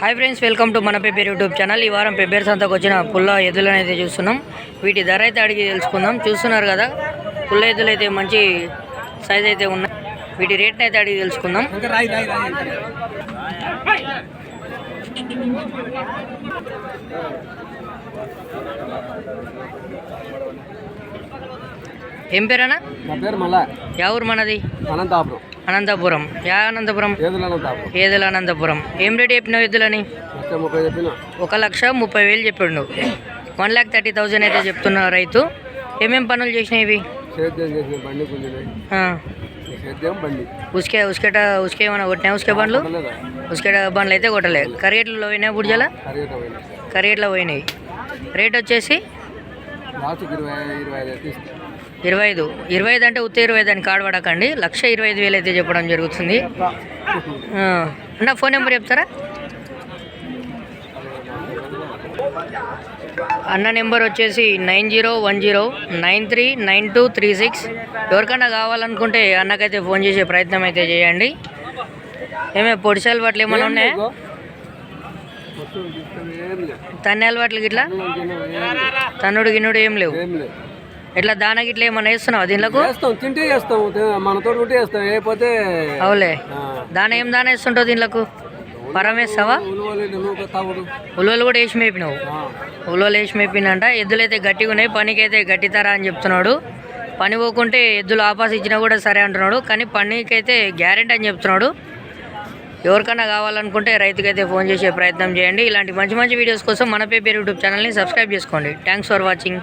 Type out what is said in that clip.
Hi friends welcome to మన Pebbair YouTube channel ఈ వారం పెబ్బేరు సంతకు వచ్చిన పుల్ల ఎద్దులను అయితే చూస్తున్నాం. వీటి ధర అయితే అడిగి తెలుసుకుందాం. చూస్తున్నారు కదా పుల్ల ఎద్దులు అయితే మంచి సైజ్ అయితే ఉన్నాయి. వీటి రేట్ని అయితే అడిగి తెలుసుకుందాం. ఏం పేరన్నా? నా పేరు మళ్ళా యా ఊరు మనది? అనంతాపురం. అనంతపురం. యా అనంతపురం? ఏదులు అనంతాపురం ఏం రేట్ చెప్పినావు ఎద్దులని ఒక లక్ష ముప్పై వేలు చెప్పిండు వన్ ల్యాక్ థర్టీ థౌజండ్ అయితే చెప్తున్నారు రైతు. ఏమేం పనులు చేసినాయి ఇవి? ఉస్కే ఉస్కేట ఉస్కే ఏమైనా కొట్టినా ఉస్కే బండ్లు? ఉస్కేట బండ్లు అయితే కొట్టలే. కరిగేట్లో పోయినాయి బుడ్జల కరిగేట్లో పోయినాయి. రేట్ వచ్చేసి? ఇరవై ఐదు ఇరవై ఐదు అంటే ఉత్త ఇరవై ఐదు అని కార్డు పడకండి. లక్ష ఇరవై ఐదు వేలు అయితే చెప్పడం జరుగుతుంది. అన్న ఫోన్ నెంబర్ చెప్తారా? అన్న నెంబర్ వచ్చేసి nine zero one zero nine three nine two three six. ఎవరికైనా కావాలనుకుంటే అన్నకైతే ఫోన్ చేసే ప్రయత్నం అయితే చేయండి. ఏమే పొడిసాలు బట్టలు ఏమైనా ఉన్నాయా? తన్నేల బట్టలు గిట్లా. తన్నుడు గిన్నుడు ఏం లేవు. ఇట్లా దాన గిట్ల ఏమైనా వేస్తున్నావా దీనిలకు? చేస్తాం తింటే చేస్తాం మనతో ఉంటే లేకపోతే అవులే దాన ఏం దాన వేస్తుంటావు దీనిలకు? పరం వేస్తావా? ఉలువలు కూడా వేసి మేపినావు. ఉలవలు వేసి మేపినంట ఎద్దులు అయితే గట్టిగా ఉన్నాయి పనికి అయితే గట్టితారా అని చెప్తున్నాడు. పని పోకుంటే ఎద్దులు ఆపాస్ ఇచ్చినా కూడా సరే అంటున్నాడు కానీ పనికి అయితే గ్యారెంటీ అని చెప్తున్నాడు. ఎవరికైనా కావాలనుకుంటే రైతుకైతే ఫోన్ చేసే ప్రయత్నం చేయండి. ఇలాంటి మంచి మంచి వీడియోస్ కోసం మన పేపర్ యూట్యూబ్ ఛానల్ని సబ్స్క్రైబ్ చేసుకోండి. Thanks for watching